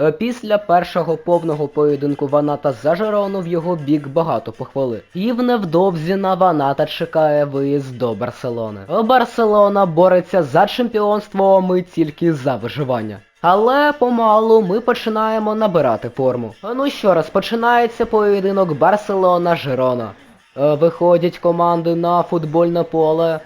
Е, Після першого повного поєдинку Ваната за Жерону в його бік багато похвали. І в невдовзі на Ваната чекає виїзд до Барселони. Барселона бореться за чемпіонство, а ми тільки за виживання. Але помалу ми починаємо набирати форму. Ну що, розпочинається поєдинок Барселона-Жерона. Е, Виходять команди на футбольне поле.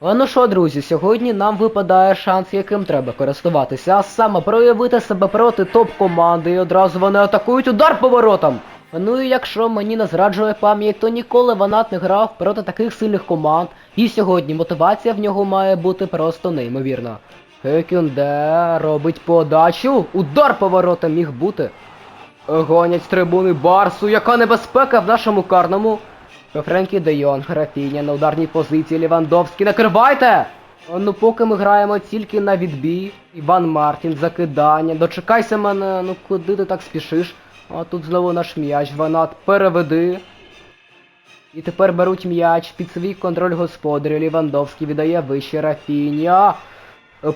А ну що, друзі, сьогодні нам випадає шанс, яким треба користуватися, а саме проявити себе проти топ-команди і одразу вони атакують удар по воротам. Ну і якщо мені не зраджує пам'ять, то ніколи Ванат не грав проти таких сильних команд, і сьогодні мотивація в нього має бути просто неймовірна. Хекюнде робить подачу, удар по воротам міг бути. Гонять з трибуни Барсу, яка небезпека в нашому карному. Френкі Де Йонг, Рафіня на ударній позиції Лівандовський. Накривайте! Ну поки ми граємо тільки на відбій. Іван Мартін, закидання. Дочекайся мене, ну куди ти так спішиш? А тут знову наш м'яч, Ванат, переведи. І тепер беруть м'яч під свій контроль господарю. Лівандовський віддає вище Рафіня.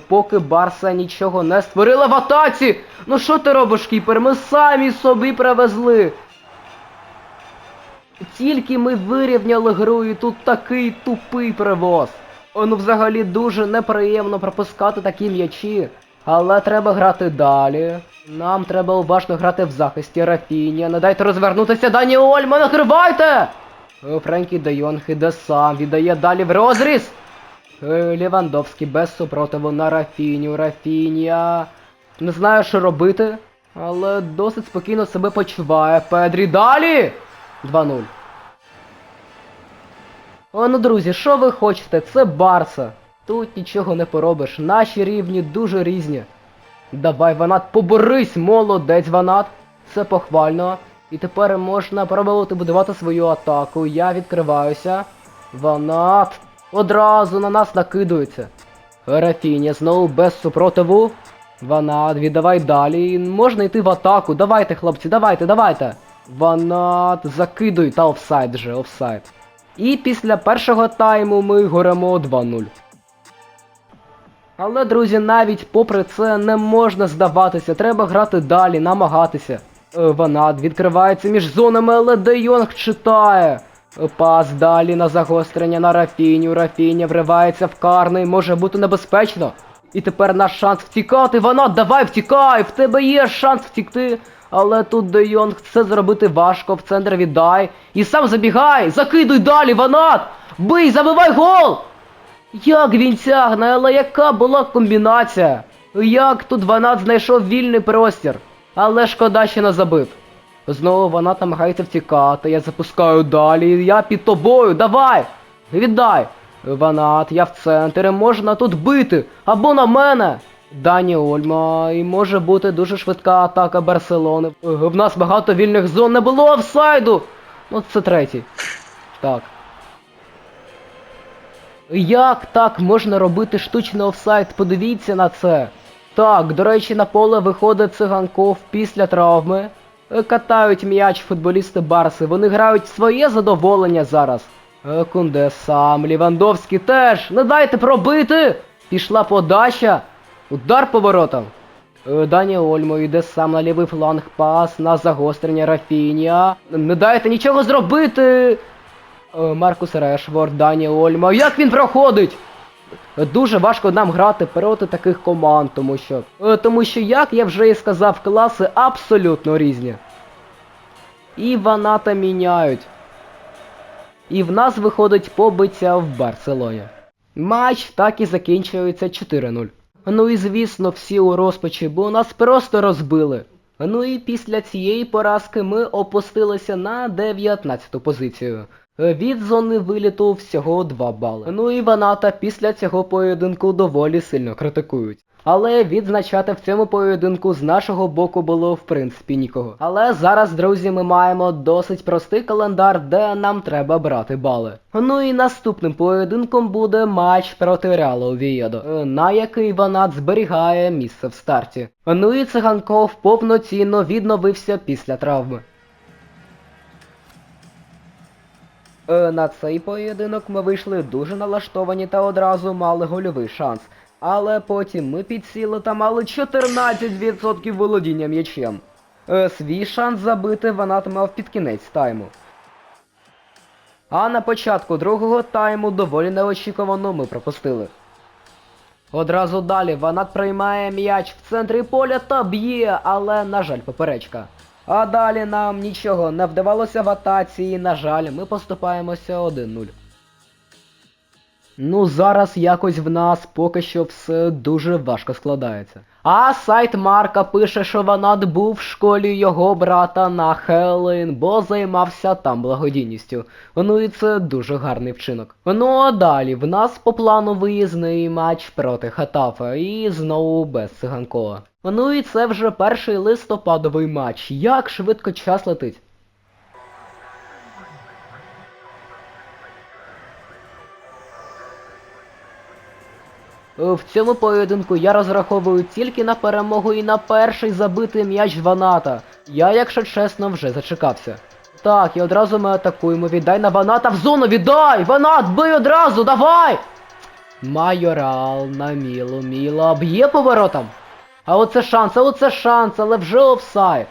Поки Барса нічого не створила в атаці! Ну що ти робиш, кіпер? Ми самі собі привезли. Тільки ми вирівняли гру і тут такий тупий привоз. О, Ну взагалі дуже неприємно пропускати такі м'ячі. Але треба грати далі. Нам треба уважно грати в захисті Рафіня. Не дайте розвернутися Дані Ольма, накривайте! Е, Френкі Де Йонг іде сам, віддає далі в розріз. Е, Лівандовський без супротиву на Рафіню. Рафіня. Не знаю, що робити, але досить спокійно себе почуває. Педрі далі! 2-0. О, ну друзі, що ви хочете? Це Барса. Тут нічого не поробиш. Наші рівні дуже різні. Давай, Ванат, поборись, молодець, Ванат. Це похвально. І тепер можна пробувати будувати свою атаку. Я відкриваюся. Ванат. Одразу на нас накидується. Рафіня знову без супротиву. Ванат, віддавай далі. Можна йти в атаку. Давайте, хлопці, давайте, давайте. Ванат, закидуй, та офсайд же, офсайд. І після першого тайму ми горемо 2-0. Але, друзі, навіть попри це не можна здаватися, треба грати далі, намагатися. Е, Ванат відкривається між зонами, але Де Йонг читає. Е, Пас далі на загострення на Рафіню. Рафіня вривається в карний, може бути небезпечно. І тепер наш шанс втікати. Ванат, давай втікай! В тебе є шанс втікти. Але тут Де Йонг це зробити важко, в центр віддай. І сам забігай! Закидуй далі, Ванат! Бий, забивай гол! Як він тягне, але яка була комбінація? Як тут Ванат знайшов вільний простір? Але шкода, що не забив. Знову Ванат намагається втікати, я запускаю далі, я під тобою, давай! Віддай! Ванат, я в центрі, можна тут бити, або на мене! Дані Ольма, і може бути дуже швидка атака Барселони. Е, В нас багато вільних зон, не було офсайду! Ну це третій. Так. Як так можна робити штучний офсайд? Подивіться на це. Так, до речі, на поле виходить циганков після травми. Е, Катають м'яч футболісти Барси. Вони грають своє задоволення зараз. Е, Кунде сам, Лівандовський теж. Не дайте пробити! Пішла подача. Удар по воротам. Е, Ольмо йде сам на лівий фланг пас на загострення Рафінія. Не дайте нічого зробити. Е, Маркус Решворд, Дані Ольма. Як він проходить? Дуже важко нам грати проти таких команд, тому що. е, Тому що, як я вже і сказав, класи абсолютно різні. І Ваната міняють. І в нас виходить побиття в Барселоні. Матч так і закінчується 4-0. Ну і звісно, всі у розпачі, бо нас просто розбили. Ну і після цієї поразки ми опустилися на 19-ту позицію. Від зони виліту всього 2 бали. Ну і Ваната після цього поєдинку доволі сильно критикують. Але відзначати в цьому поєдинку з нашого боку було в принципі нікого. Але зараз, друзі, ми маємо досить простий календар, де нам треба брати бали. Ну і наступним поєдинком буде матч проти Реалу Овієдо, е, на який Ванат зберігає місце в старті. Ну і циганков повноцінно відновився після травми. Е, На цей поєдинок ми вийшли дуже налаштовані та одразу мали гольовий шанс. Але потім ми підсіли та мали 14% володіння м'ячем. Е, свій шанс забити Ванат мав під кінець тайму. А на початку другого тайму доволі неочікувано ми пропустили. Одразу далі Ванат приймає м'яч в центрі поля та б'є, але, на жаль, поперечка. А далі нам нічого не вдавалося в атаці, і, на жаль, ми поступаємося 1-0. Ну, зараз якось в нас поки що все дуже важко складається. А сайт Марка пише, що Ванат був в школі його брата на Хеллоуін, бо займався там благодійністю. Ну і це дуже гарний вчинок. Ну а далі в нас по плану виїзний матч проти Хатафа і знову без циганкова. Ну і це вже перший листопадовий матч. Як швидко час летить. В цьому поєдинку я розраховую тільки на перемогу і на перший забитий м'яч Ваната. Я, якщо чесно, вже зачекався. Так, і одразу ми атакуємо. Віддай на Ваната в зону, віддай! Ванат, бий одразу, давай! Майорал на Мілу, Міла б'є поворотом. А оце шанс, а оце шанс, але вже офсайд.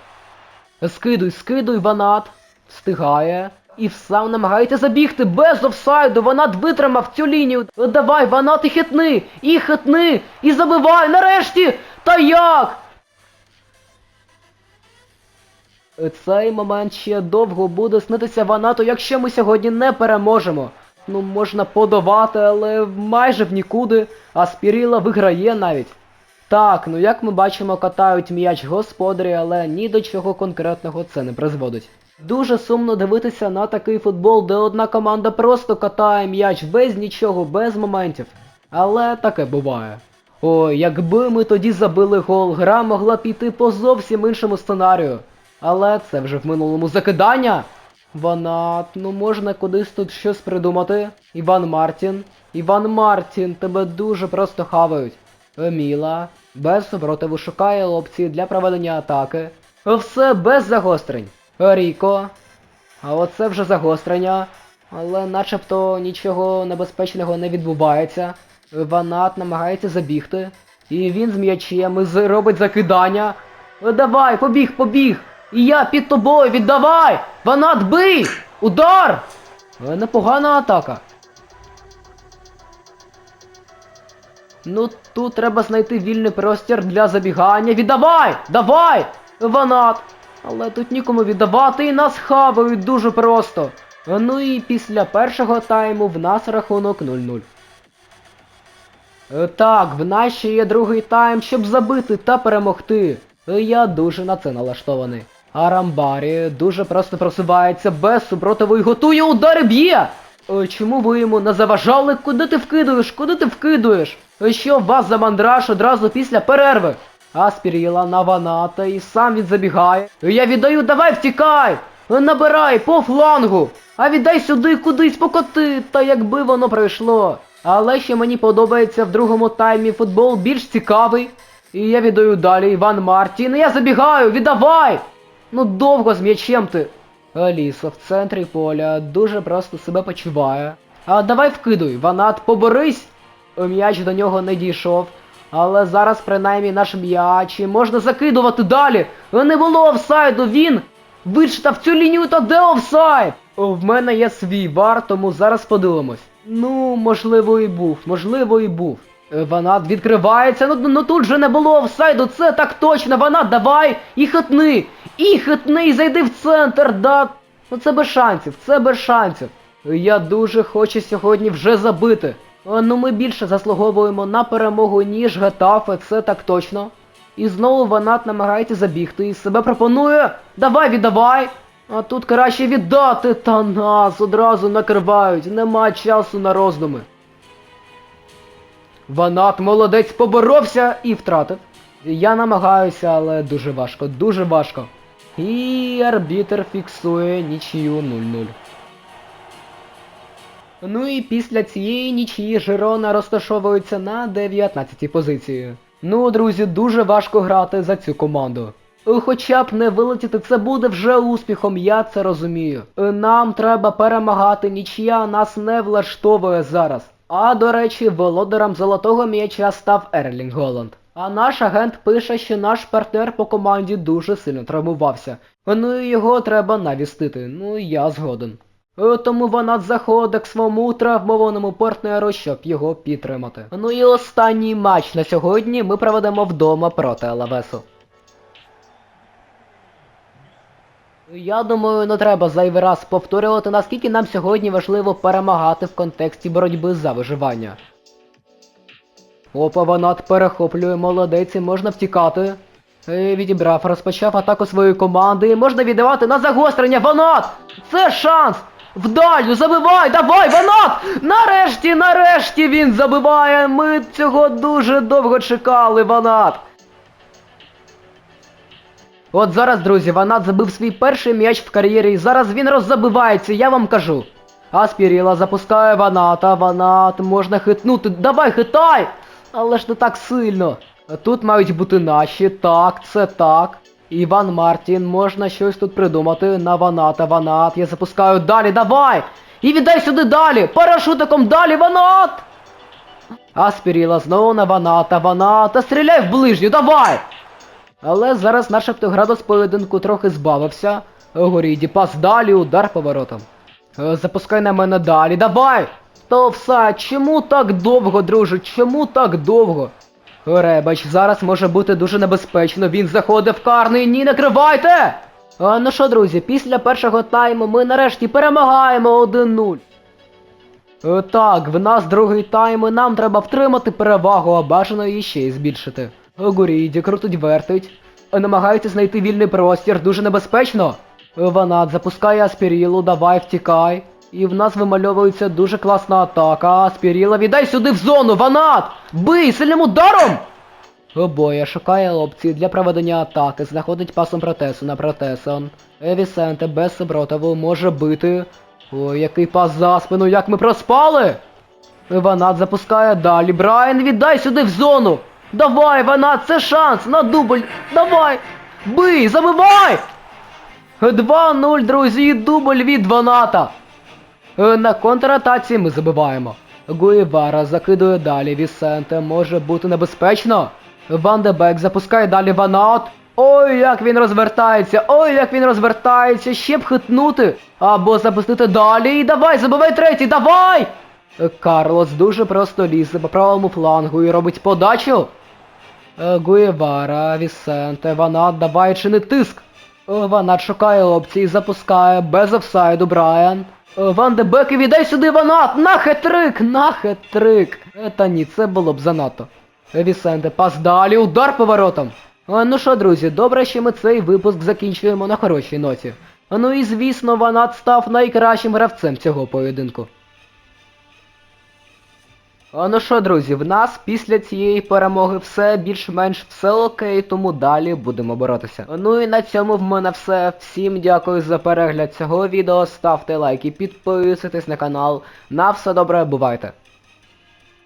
Скидуй, скидуй, Ванат. Встигає. І сам намагається забігти без офсайду. Ванат витримав цю лінію. Давай, Ванат, і хитни, і хитни, і забивай нарешті! Та як? Цей момент ще довго буде снитися Ванату, якщо ми сьогодні не переможемо. Ну, можна подавати, але майже в нікуди, а Спіріла виграє навіть. Так, ну як ми бачимо, катають м'яч господарі, але ні до чого конкретного це не призводить. Дуже сумно дивитися на такий футбол, де одна команда просто катає м'яч без нічого, без моментів. Але таке буває. Ой, якби ми тоді забили гол, гра могла піти по зовсім іншому сценарію. Але це вже в минулому закидання. Ванат, ну можна кудись тут щось придумати. Іван Мартін. Іван Мартін, тебе дуже просто хавають. Еміла. Без супротиву шукає опції для проведення атаки. Все без загострень. Ріко. А оце вже загострення. Але начебто нічого небезпечного не відбувається. Ванат намагається забігти. І він з м'ячем і робить закидання. Давай, побіг, побіг! І я під тобою, віддавай! Ванат бий! Удар! Непогана атака. Ну тут треба знайти вільний простір для забігання. Віддавай! Давай! Ванат! Але тут нікому віддавати і нас хавають дуже просто. Ну і після першого тайму в нас рахунок 0-0. Е, Так, в нас ще є другий тайм, щоб забити та перемогти. Я дуже на це налаштований. Арамбарі дуже просто просувається без супротиву і готує удари б'є! Е, Чому ви йому не заважали? Куди ти вкидуєш? Куди ти вкидуєш? Е, Що вас за мандраж одразу після перерви? Аспіріла на ваната і сам він забігає. Е, Я віддаю, давай втікай! Набирай по флангу! А віддай сюди кудись покоти, та якби воно пройшло. Але ще мені подобається в другому таймі футбол більш цікавий. І я віддаю далі Іван Мартін. Я забігаю, віддавай! Ну довго з м'ячем ти. Аліса в центрі поля дуже просто себе почуває. А давай вкидуй, Ванат, поборись! М'яч до нього не дійшов. Але зараз принаймні наш м'яч можна закидувати далі. Не було офсайду, він вичитав цю лінію та де офсайд? В мене є свій бар, тому зараз подивимось. Ну, можливо, і був, можливо, і був. Е, Ванат відкривається, ну, ну тут же не було офсайду, це так точно, Ванат, давай і хитни! І хитни, і зайди в центр, да. Ну це без шансів, це без шансів. Я дуже хочу сьогодні вже забити. Е, Ну ми більше заслуговуємо на перемогу, ніж Гетафе, це так точно. І знову Ванат намагається забігти і себе пропонує. Давай, віддавай! А тут краще віддати, та нас одразу накривають, нема часу на роздуми. Ванат молодець поборовся і втратив. Я намагаюся, але дуже важко, дуже важко. І арбітер фіксує нічию 0-0. Ну і після цієї нічиї Жирона розташовується на 19-й позиції. Ну, друзі, дуже важко грати за цю команду. Е, Хоча б не вилетіти, це буде вже успіхом, я це розумію. Е, Нам треба перемагати, нічия нас не влаштовує зараз. А до речі, володарем золотого м'яча став Ерлінг Голланд. А наш агент пише, що наш партнер по команді дуже сильно травмувався. Ну і його треба навістити. Ну я згоден. Е, Тому вона заходить к своєму травмованому партнеру, щоб його підтримати. Ну і останній матч на сьогодні ми проведемо вдома проти Алавесу. Я думаю, не треба зайвий раз повторювати, наскільки нам сьогодні важливо перемагати в контексті боротьби за виживання. Опа, Ванат перехоплює, молодець, і можна втікати. Е, Відібрав, розпочав атаку своєї команди. і Можна віддавати на загострення. Ванат! Це шанс! Вдалю, забивай! Давай, Ванат! Нарешті, нарешті він забиває! Ми цього дуже довго чекали, Ванат! От зараз, друзі, Ванат забив свій перший м'яч в кар'єрі, і зараз він роззабивається, я вам кажу. Аспіріла запускає Ваната, Ванат, можна хитнути. Давай, хитай! Але ж не так сильно. Тут мають бути наші, так, це так. Іван Мартін, можна щось тут придумати на Ваната, Ванат. Я запускаю далі, давай! І віддай сюди далі! Парашутиком далі, Ванат! Аспіріла знову на Ваната, Ваната, стріляй в ближню, давай! Але зараз наш автоградус поєдинку трохи збавився. Горіді, пас далі, удар поворотом. Е, Запускай на мене далі, давай! Та все, чому так довго, друже? Чому так довго? Ребач, зараз може бути дуже небезпечно, він заходить в карний, ні, накривайте! А, ну що, друзі, після першого тайму ми нарешті перемагаємо 1-0. Е, Так, в нас другий тайм, і нам треба втримати перевагу, а бажано її ще й збільшити. Горіді, крутить вертить. Е, Намагається знайти вільний простір, дуже небезпечно. Е, Ванат запускає Аспірілу, давай втікай. І в нас вимальовується дуже класна атака. Аспіріла, віддай сюди в зону, Ванат! Бий сильним ударом! Обоє шукає опції для проведення атаки, знаходить пасом протесу на протесон. Евісенте без супротиву може бити. Ой, який пас за спину, як ми проспали! Ванат запускає далі. Брайан, віддай сюди в зону! Давай, Ванат, це шанс на дубль! Давай! Бий, забивай! 2-0, друзі, дубль від Ваната! Е, На контратаці ми забиваємо. Гуєвара закидує далі, Вісенте може бути небезпечно. Ван де Бек запускає далі Ванат. Ой, як він розвертається! Ой, як він розвертається! Ще б хитнути! Або запустити далі. І давай, забивай третій, давай! Е, Карлос дуже просто лізе по правому флангу і робить подачу. Е, Гуєвара, Вісенте, Ванат, давай чини тиск. Ванат шукає опції, запускає, без офсайду Брайан. Ван де Бек віддай сюди Ванат! На хетрик! На хетрик! Е, Та ні, це було б занадто. Е, Вісенте, пас далі, удар поворотом. Е, Ну що, друзі, добре, що ми цей випуск закінчуємо на хорошій ноті. Ну і звісно, Ванат став найкращим гравцем цього поєдинку. А ну що, друзі, в нас після цієї перемоги все більш-менш все окей, тому далі будемо боротися. Ну і на цьому в мене все. Всім дякую за перегляд цього відео. Ставте лайки, підписуйтесь на канал. На все добре, бувайте.